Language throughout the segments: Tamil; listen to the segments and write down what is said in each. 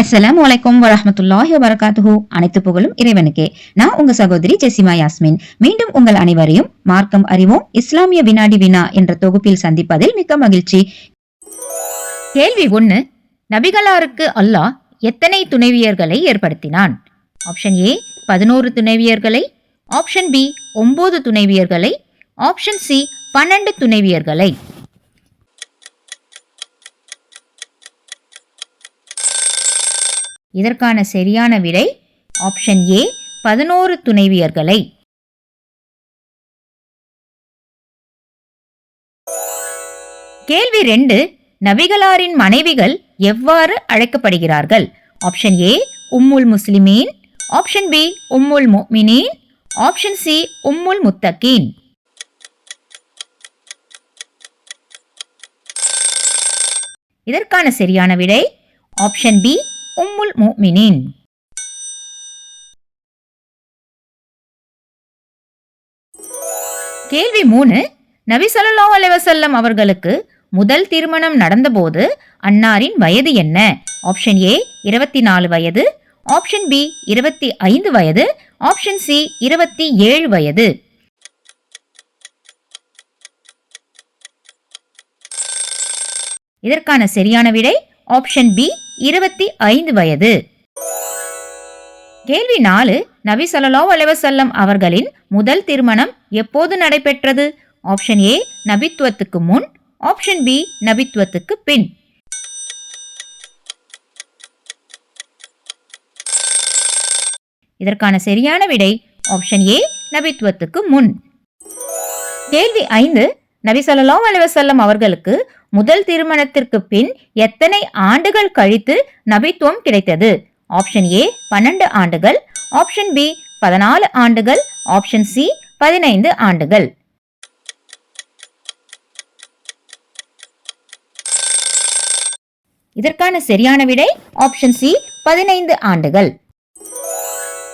அஸ்ஸலாமு அலைக்கும் வரஹ்மத்துல்லாஹி வபரகாத்துஹு. அனைத்து புகழும் இறைவனுக்கே. நான் உங்க சகோதரி ஜெசிமா யாஸ்மின். மீண்டும் உங்கள் அனைவரையும் மார்க்கம் அறிவோம். இஸ்லாமிய வினாடி வினா என்ற தொகுப்பில் சந்திப்பதில் மிக்க மகிழ்ச்சி. கேள்வி ஒன்னு நபிகளாருக்கு அல்லாஹ் எத்தனை துணைவியர்களை ஏற்படுத்தினான்? ஆப்ஷன் ஏ பதினோரு துணைவியர்களை. ஆப்ஷன் பி ஒன்பது துணைவியர்களை. ஆப்ஷன் சி பன்னெண்டு துணைவியர்களை. இதற்கான சரியான விடை ஆப்ஷன் ஏ பதினோரு துணைவியர்களை. கேள்வி ரெண்டு நபிகளாரின் மனைவிகள் எவ்வாறு அழைக்கப்படுகிறார்கள்? ஆப்ஷன் ஏ உம்முல் முஸ்லிமீன். ஆப்ஷன் பி உம்முல் முமினீன் ஆப்ஷன் சி உம்முல் முத்தகீன். இதற்கான சரியான விடை ஆப்ஷன் பி உம்முல் முஃமினீன் கேள்வி மூணு நபி ஸல்லல்லாஹு அலைவசல்லம் அவர்களுக்கு முதல் திருமணம் நடந்தபோது அன்னாரின் வயது என்ன? ஆப்ஷன் ஏ இருபத்தி நாலு வயது. ஆப்ஷன் பி இருபத்தி ஐந்து வயது. ஆப்ஷன் சி இருபத்தி ஏழு வயது. இதற்கான சரியான விடை ஆப்ஷன் பி இருபத்தி ஐந்து வயது. கேள்வி நாலு நபி ஸல்லல்லாஹு அலைவசல்லம் அவர்களின் முதல் திருமணம் எப்போது நடைபெற்றது? ஆப்ஷன் ஏ நபித்துவத்துக்கு முன். ஆப்ஷன் பி நபித்துவத்துக்கு பின். இதற்கான சரியான விடை ஆப்ஷன் ஏ நபித்துவத்துக்கு முன். கேள்வி ஐந்து நபி ஸல்லல்லாஹு அலைஹி அவர்களுக்கு முதல் திருமணத்திற்கு பின் எத்தனை ஆண்டுகள் கழித்து நபித்துவம் கிடைத்தது? ஆப்ஷன் ஏ பன்னெண்டு ஆண்டுகள். ஆப்ஷன் பி பதினாலு ஆண்டுகள். ஆப்ஷன் சி பதினைந்து ஆண்டுகள். இதற்கான சரியான விடை ஆப்ஷன் சி பதினைந்து ஆண்டுகள்.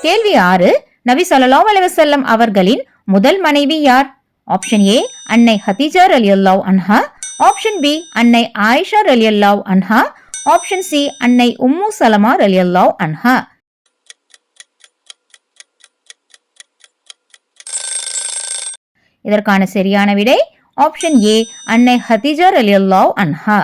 கேள்வி ஆறு நபி ஸல்லல்லாஹு அலுவசல்லம் அவர்களின் முதல் மனைவி யார்? ஆப்ஷன் ஏ அன்னை ஹதீஜா அல்லாவ் அன்ஹா. ஆப்ஷன் பி அன்னை ஆயிஷா ரலியல்லாவ் அன்ஹா. ஆப்ஷன் சி அன்னை உம்மு சலமா ரலியல்லாஹு அன்ஹா. இதற்கான சரியான விடை ஆப்ஷன் ஏ அன்னை ஹதீஜா ரலியல்லாஹு அன்ஹா.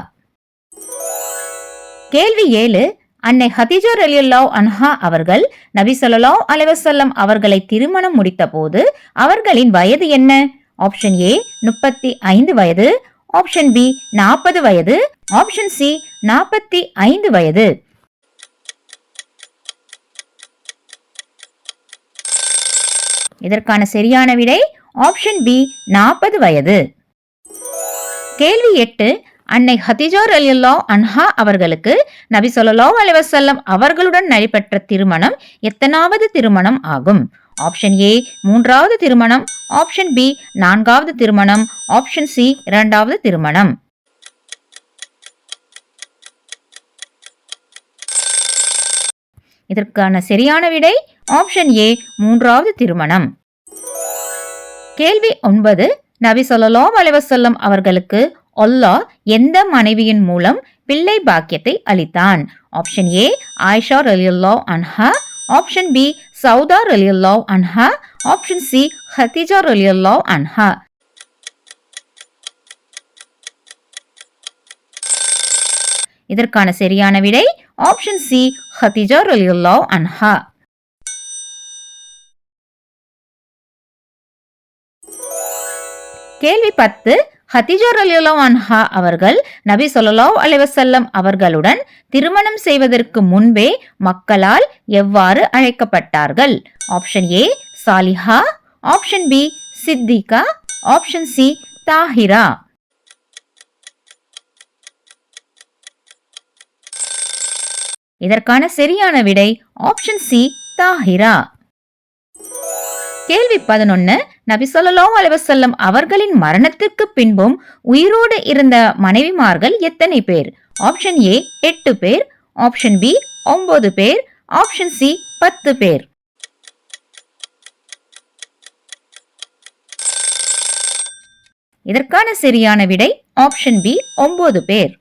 கேள்வி ஏழு அன்னை ஹதீஜா ரலியல்லாஹு அன்ஹா அவர்கள் நபி சொல்லலாவ் அலைவசல்லம் அவர்களை திருமணம் முடித்தபோது அவர்களின் வயது என்ன? ஆப்ஷன் ஏ முப்பத்தி ஐந்து வயது. ஆப்ஷன் பி நாற்பது வயது. ஆப்ஷன் சி நாற்பத்தி ஐந்து வயது. இதற்கான சரியான விடை ஆப்ஷன் பி நாற்பது வயது. கேள்வி எட்டு அன்னை ஹதிஜா அலியுல்லா அன்ஹா அவர்களுக்கு நபி ஸல்லல்லாஹு அலிவசல்லம் அவர்களுடன் நடைபெற்ற திருமணம் எத்தனாவது திருமணம் ஆகும்? ஆப்ஷன் ஏ மூன்றாவது திருமணம். ஆப்ஷன் பி நான்காவது திருமணம். ஆப்ஷன் சி இரண்டாவது திருமணம். இதற்கான சரியான விடை ஆப்ஷன் ஏ மூன்றாவது திருமணம். கேள்வி ஒன்பது. நபி ஸல்லல்லாஹு அலைஹி அவர்களுக்கு அல்லாஹ் எந்த மனைவியின் மூலம் பிள்ளை பாக்கியத்தை அளித்தான்? ஆப்ஷன் ஏ ஆயிஷா ரலியல்லாஹு அன்ஹா. ஆப்ஷன் பி சவுதா ரலியல்லாவ் அன்ஹா ஆப்ஷன் சி ஹதிஜா ரலியல்லாவ் அன்ஹா. இதற்கான சரியான விடை ஆப்ஷன் சி ஹதிஜா ரலியல்லாஹு அன்ஹா. கேள்வி பத்து ஹதிஜா ரலியல்லாஹு அன்ஹா அவர்கள் நபி ஸல்லல்லாஹு அலைவசல்லம் அவர்களுடன் திருமணம் செய்வதற்கு முன்பே மக்களால் எவ்வாறு அழைக்கப்பட்டார்கள்? Option A Saliha option B Siddiqa option C Tahira இதற்கான சரியான விடை ஆப்ஷன் சி தாஹிரா கேள்வி பதினொன்னு நபி சொல்லலோ அலைவசல்லம் அவர்களின் மரணத்திற்கு பின்பும் உயிரோடு இருந்த மனைவிமார்கள் எத்தனை பேர்? ஆப்ஷன் ஏ எட்டு பேர். ஆப்ஷன் பி ஒன்பது பேர். ஆப்ஷன் சி பத்து பேர். இதற்கான சரியான விடை ஆப்ஷன் பி ஒன்பது பேர்.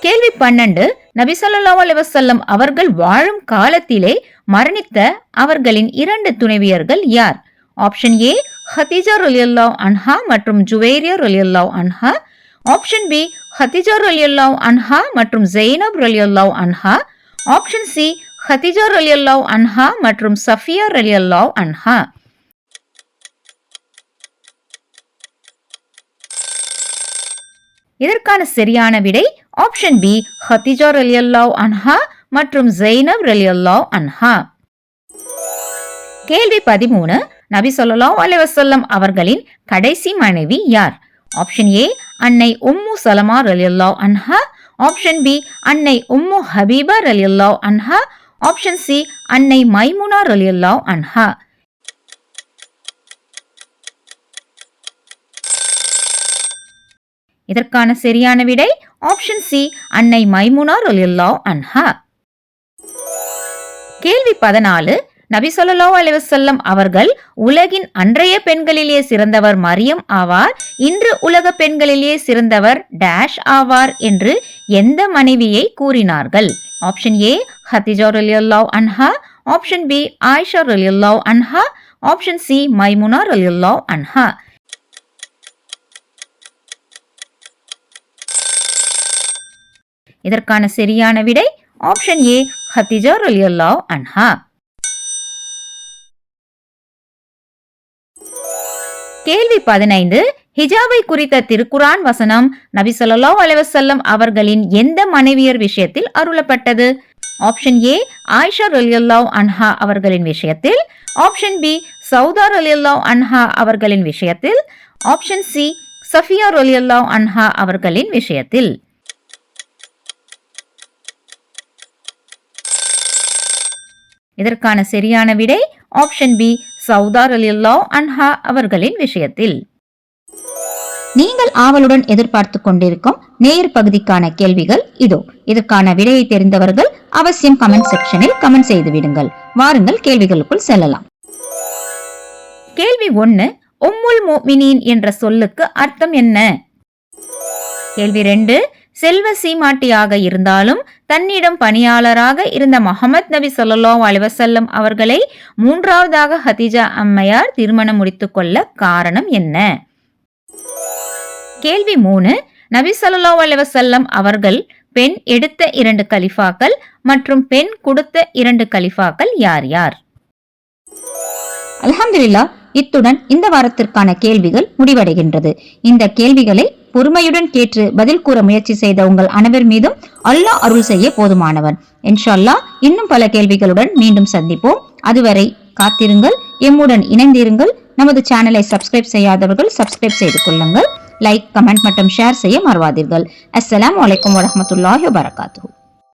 கேள்வி பன்னெண்டு நபிசல்லா ஸல்லல்லாஹு அவர்கள் வாழும் காலத்திலே மரணித்த அவர்களின் இரண்டு துணைவியர்கள் யார்? ஆப்ஷன் ஏ ஹதிஜா ரொலியல்லாவ் அன்ஹா மற்றும் ஜுவேரியா ரலியல்லாஹு அன்ஹா ஆப்ஷன் பி ஹதிஜா ரலியல்லாஹு அன்ஹா மற்றும் ஜெய்னப் ரலியல்லாஹு அன்ஹா ஆப்ஷன் சி ஹதிஜா ரலியல்லாஹு அன்ஹா மற்றும் சஃபியா ரலியல்லாஹு அன்ஹா இதற்கான சரியான விடை ஆப்ஷன் பி ஹதிஜா ரலியல்லாவ் அன்ஹா மற்றும் ஜெய்னப் ரலியல்லாவ் அன்ஹா. கேள்வி பதிமூணு நபி ஸல்லல்லாஹு அலைஹி வஸல்லம் அவர்களின் கடைசி மனைவி யார்? ஆப்ஷன் ஏ அன்னை உம்மு சலமா ரலியல்லாவ் அன்ஹா. ஆப்ஷன் பி அன்னை உம்மு ஹபீபா ரலியல்லாவ் அன்ஹா. ஆப்ஷன் சி அன்னை மைமுனா ரலியல்லாவ் அன்ஹா. இதற்கான சரியான விடை ஆப்ஷன் சி அன்னை மைமுனா ரலியல்லாஹு அன்ஹா. கேள்வி பதினாலு நபி சொல்லலோ அலைஹி அவர்கள் உலகின் அன்றைய பெண்களிலே சிறந்தவர் மரியம் ஆவார் இன்று உலக பெண்களிலே சிறந்தவர் டேஷ் ஆவார் என்று எந்த மனைவியை கூறினார்கள்? ஆப்ஷன் ஏ ஹதிஜா ரலியுல்லாவ் அன்ஹா. ஆப்ஷன் பி ஆயிஷா ரலியுல்லாவ் அன்ஹா. ஆப்ஷன் சி மைமுனா ரலியுல்லாவ் அன்ஹா. இதற்கான சரியான விடை ஆப்ஷன் ஏ ஹத்திஜா ரலியல்லாஹு அன்ஹா. கேள்வி பதினைந்து ஹிஜாபை குறித்த திருக்குரான் வசனம் நபி ஸல்லல்லாஹு அவர்களின் எந்த மனைவியர் விஷயத்தில் அருளப்பட்டது? ஆப்ஷன் ஏ ஆயிஷா ரலியல்லாஹு அன்ஹா அவர்களின் விஷயத்தில். ஆப்ஷன் பி சௌதா ரலியல்லாஹு அன்ஹா அவர்களின் விஷயத்தில். ஆப்ஷன் சி சஃபியா ரலியல்லாஹு அன்ஹா அவர்களின் விஷயத்தில். இதற்கான சரியான விடை ஆப்ஷன் பி சவுதார் அலில்லா அன்ஹா அவர்களின் விஷயத்தில். நீங்கள் ஆவலுடன் எதிர்பார்த்து கொண்டிருக்கும் நேர் பகுதிக்கான கேள்விகள் இதோ. இதற்கான விடையை தெரிந்தவர்கள் அவசியம் கமெண்ட் செக்ஷனில் கமெண்ட் செய்து விடுங்கள். வாருங்கள் கேள்விகளுக்குள் செல்லலாம். கேள்வி ஒன்னு உம்முல் மோமினின் என்ற சொல்லுக்கு அர்த்தம் என்ன? கேள்வி ரெண்டு செல்வ சீமாட்டியாக இருந்தாலும் தன்னிடம் பணியாளராக இருந்த மஹமத் நபி ஸல்லல்லாஹு அலிவசல்லம் அவர்களை மூன்றாவதாக ஹதிஜா அம்மையார் திருமணம் முடித்துக்கொள்ள காரணம் என்ன? கேள்வி மூணு. நபி ஸல்லல்லாஹு அலிவசல்லம் அவர்கள் பெண் எடுத்த இரண்டு கலிஃபாக்கள் மற்றும் பெண் கொடுத்த இரண்டு கலிஃபாக்கள் யார் யார்? அலமதுல்லா இத்துடன் இந்த வாரத்திற்கான கேள்விகள் முடிவடைகின்றது. இந்த கேள்விகளை பொறுமையுடன் கேட்டு பதில் கூற முயற்சி செய்த உங்கள் அனைவர் மீதும் அல்லாஹ் அருள் செய்ய போதுமானவன் இன்ஷா இன்னும் பல கேள்விகளுடன் மீண்டும் சந்திப்போம். அதுவரை காத்திருங்கள் எம்முடன் இணைந்திருங்கள். நமது சேனலை சப்ஸ்கிரைப் செய்யாதவர்கள் சப்ஸ்கிரைப் செய்து கொள்ளுங்கள். லைக் கமெண்ட் மற்றும் ஷேர் செய்ய மறவாதீர்கள். அஸ்லாம் வலைக்கம் வரமத்துல்லாஹி வரகாத்து